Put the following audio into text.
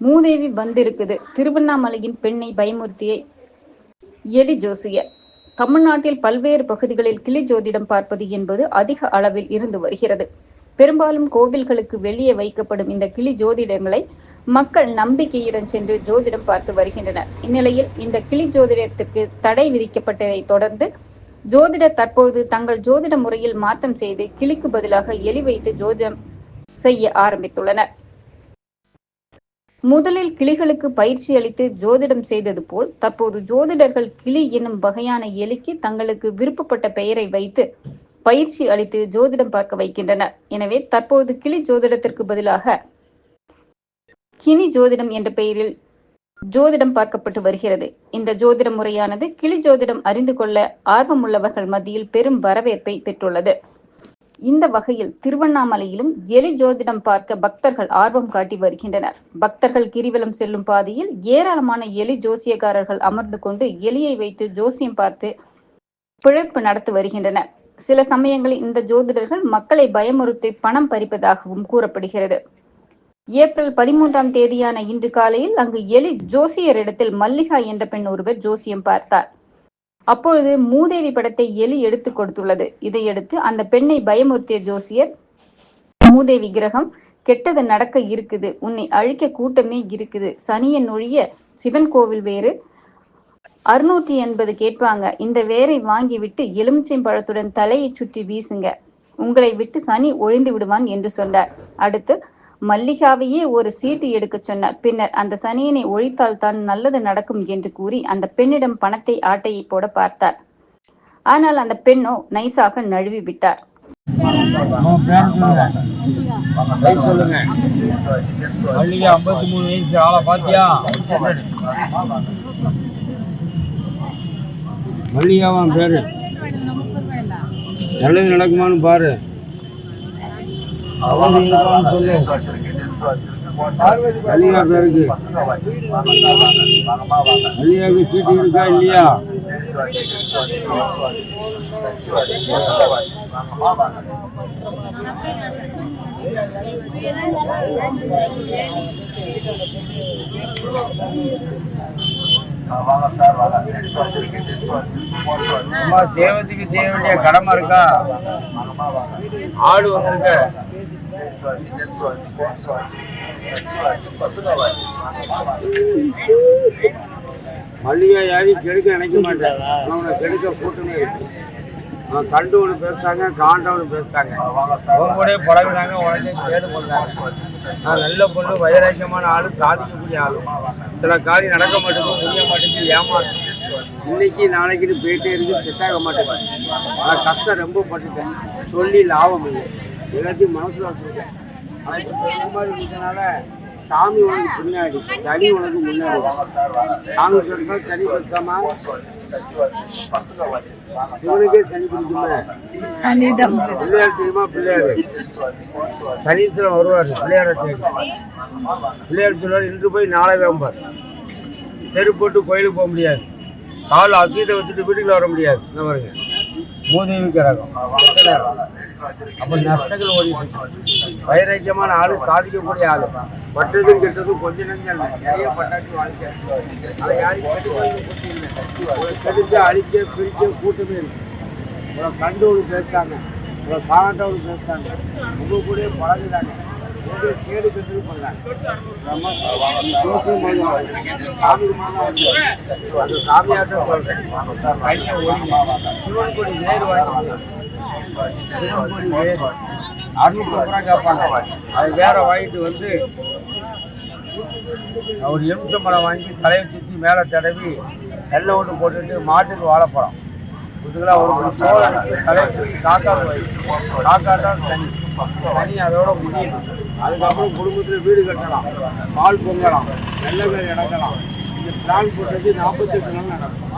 மூதேவி வந்திருக்குது. திருவண்ணாமலையின் பெண்ணை பயமுறுத்திய எலி ஜோசியர் தமிழ்நாட்டில் பல்வேறு பகுதிகளில் கிளி ஜோதிடம் பார்ப்பது என்பது அதிக அளவில் இருந்து வருகிறது. பெரும்பாலும் கோவில்களுக்கு வெளியே வைக்கப்படும் இந்த கிளி ஜோதிடங்களை மக்கள் நம்பிக்கையுடன் சென்று ஜோதிடம் பார்த்து வருகின்றனர். இந்நிலையில் இந்த கிளி ஜோதிடத்திற்கு தடை விதிக்கப்பட்டதை தொடர்ந்து ஜோதிடர் தற்போது தங்கள் ஜோதிட முறையில் மாற்றம் செய்து கிளிக்கு பதிலாக எலி வைத்து ஜோதிடம் செய்ய ஆரம்பித்துள்ளனர். முதலில் கிளிகளுக்கு பயிற்சி அளித்து ஜோதிடம் செய்தது போல் தற்போது ஜோதிடர்கள் கிளி என்னும் வகையான எலிக்கு தங்களுக்கு விருப்பப்பட்ட பெயரை வைத்து பயிற்சி அளித்து ஜோதிடம் பார்க்க வைக்கின்றனர். எனவே தற்போது கிளி ஜோதிடத்திற்கு பதிலாக கினி ஜோதிடம் என்ற பெயரில் ஜோதிடம் பார்க்கப்பட்டு வருகிறது. இந்த ஜோதிட முறையானது கிளி ஜோதிடம் அறிந்து கொள்ள ஆர்வமுள்ளவர்கள் மத்தியில் பெரும் வரவேற்பை பெற்றுள்ளது. இந்த வகையில் திருவண்ணாமலையிலும் எலி ஜோதிடம் பார்க்க பக்தர்கள் ஆர்வம் காட்டி வருகின்றனர். பக்தர்கள் கிரிவலம் செல்லும் பாதையில் ஏராளமான எலி ஜோசியக்காரர்கள் அமர்ந்து கொண்டு எலியை வைத்து ஜோசியம் பார்த்து பிழைப்பு நடத்தி வருகின்றனர். சில சமயங்களில் இந்த ஜோதிடர்கள் மக்களை பயமுறுத்தி பணம் பறிப்பதாகவும் கூறப்படுகிறது. ஏப்ரல் பதிமூன்றாம் தேதியான இன்று காலையில் அங்கு எலி ஜோசியரிடத்தில் மல்லிகா என்ற பெண் ஒருவர் ஜோசியம் பார்த்தார். அப்பொழுது மூதேவி படத்தை எலி எடுத்து கொடுத்துள்ளது. இதையடுத்து அந்த பெண்ணை பயமுறுத்திய ஜோசியர் மூதேவி கிரகம் கெட்டது நடக்க இருக்குது. உன்னை அழிக்க கூட்டமே இருக்குது. சனியன் ஒழிய சிவன் கோவில் வேறு. அறுநூற்றி எண்பது கேட்பாங்க. இந்த வேரை வாங்கி விட்டு எலுமிச்சை பழத்துடன் தலையை சுற்றி வீசுங்க. உங்களை விட்டு சனி ஒழிந்து விடுவான் என்று சொன்னார். அடுத்து மல்லிகாவையே ஒரு சீட்டு எடுக்க சொன்னார் பின்னர் அந்த சனியனை ஒழித்தால் தான் நல்லது நடக்கும் என்று கூறி அந்த பெண்ணிடம் பணத்தை ஆட்டையை போட பார்த்தார். ஆனால் அந்த பெண்ணோ நைஸாக நழுவி விட்டார். ஐம்பத்தி மூணு வயசு ஆளை பாத்தியா? மல்லிகாவான் பேரு. நல்லது நடக்குமான்னு பாரு. அவன் பேருக்கு சீட்டு இருக்கா இல்லையா தேவத்துக்கு செய்ய வேண்டிய கடமை இருக்கா ஆடு வந்திருக்க மல்லிகை யாரையும் கெடுக்க நினைக்க மாட்டேன் அவனை கெடுக்க கூட்டமே இருக்கு அவன் கண்டு ஒன்று பேசுறாங்க காண்டவனு பேசுறாங்க. அவங்க கூட பழகுறாங்க உடனே கேடு பண்ணாங்க நான் நல்ல பொண்ணு வைராக்கியமான ஆளு சாதிக்கக்கூடிய ஆளு. சில காரியம் நடக்க மாட்டேங்குது முடிய மாட்டேங்குது ஏமாற்று இன்னைக்கு நாளைக்குன்னு போயிட்டே இருக்கு செட் ஆக மாட்டேங்குது. நான் கஷ்டம் ரொம்ப பட்டுட்டேன். சொல்லி லாபம் இல்லை. எல்லாத்தையும் மனசுல வச்சிருக்கேன் மாதிரி இருக்கிறதுனால சாமி உனக்கு பின்னாடி சனி உனக்கு முன்னாடி. சாமி பெருசா சனி பெருசாமா சிவனுக்கே சனி பிடிக்குமே பிள்ளையார் தெரியுமா பிள்ளையார்? சனீஸ்வரன் வருவார் பிள்ளையார பிள்ளையார் சொல்லுவார் இன்று போய் நாளை வேம்பார். செருப்பு போட்டு கோயிலுக்கு போக முடியாது. கால் அசீதை வச்சுட்டு வீட்டுக்குள்ள வர முடியாது. இந்த பாருங்க. மூதேவிக்கு ரகம்? அப்போ நஷ்டங்கள் ஓடிட்டு வைராக்கியமான ஆள் சாதிக்கக்கூடிய ஆள். பட்டதும் கெட்டதும் கொஞ்ச நஞ்சம் இல்லை. நிறைய பட்டாட்டி வாழ்க்கை. அதை இல்லை. அழிக்க பிரிக்க கூட்டமே இருக்கு உங்களை ஒன்று பேசுறாங்க. உங்களை காணாட்டவங்க பேசுறாங்க. உங்க கூட பழகுறாங்க. அந்த கேடு தான் சொல்றேன் சிவன் கொடி வாங்கி சிவன் கொடி வேறு ரூபா கேட்பாங்க அது வேற வாங்கிட்டு வந்து ஒரு எலுமிச்சம்பழம் வாங்கி தலையை சுற்றி மேலே தடவி எண்ணெய் ஓட்டு போட்டுட்டு மாட்டுக்கு வாழைப்பழம். இதுக்கெல்லாம் ஒரு சோழனுக்கு தலையை சுற்றி காக்கா போய் காக்கா தான் சனி. சனி அதோட முடியும் அதுக்கப்புறம் குடும்பத்தில் வீடு கட்டலாம். பால் பொங்கலாம். வெள்ளங்கள் இறக்கலாம் இந்த பிளான் போட்டது நாற்பத்தெட்டு நாள் நடக்கும்.